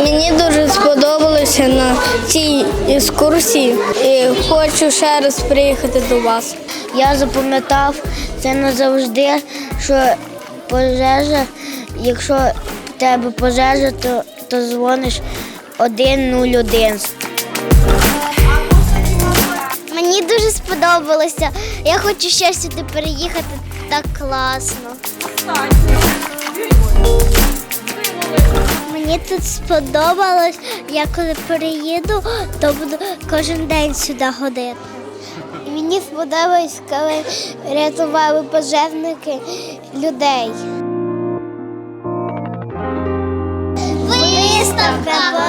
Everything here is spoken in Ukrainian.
Мені дуже сподобалося на цій екскурсії і хочу ще раз приїхати до вас. Я запам'ятав це назавжди, що пожежа, якщо в тебе пожежа, то, то дзвониш 101. Мені дуже сподобалося. Я хочу ще сюди переїхати. Так класно. Мені тут сподобалось. Я коли переїду, то буду кожен день сюди ходити. Мені сподобалось, коли рятували пожежники людей. Виставка